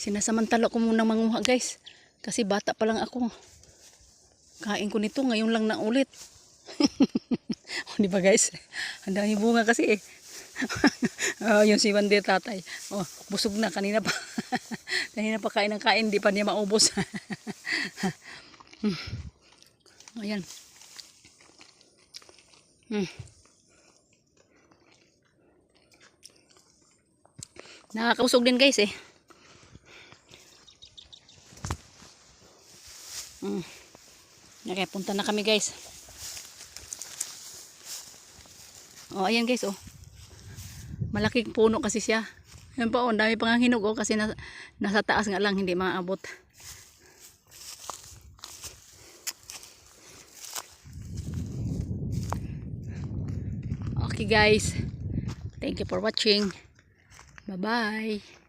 Sinasamantala ko muna manguha guys. Kasi bata pa lang ako. Kain ko nito ngayon lang na ulit. o, di ba guys? Ang dami bunga kasi eh. oh, yung si Wande tatay. Oh, busog na kanina pa. kanina pa kain ng kain, di pa niya maubos. hmm. Ayan. Hmm. Nakakausog din guys eh. Mm. Okay, punta na kami guys. Oh, ayan guys oh. Malaking puno kasi siya. Yan pa oh, dami pang hinog oh kasi na, nasa taas nga lang hindi maabot. Okay guys. Thank you for watching. Bye-bye.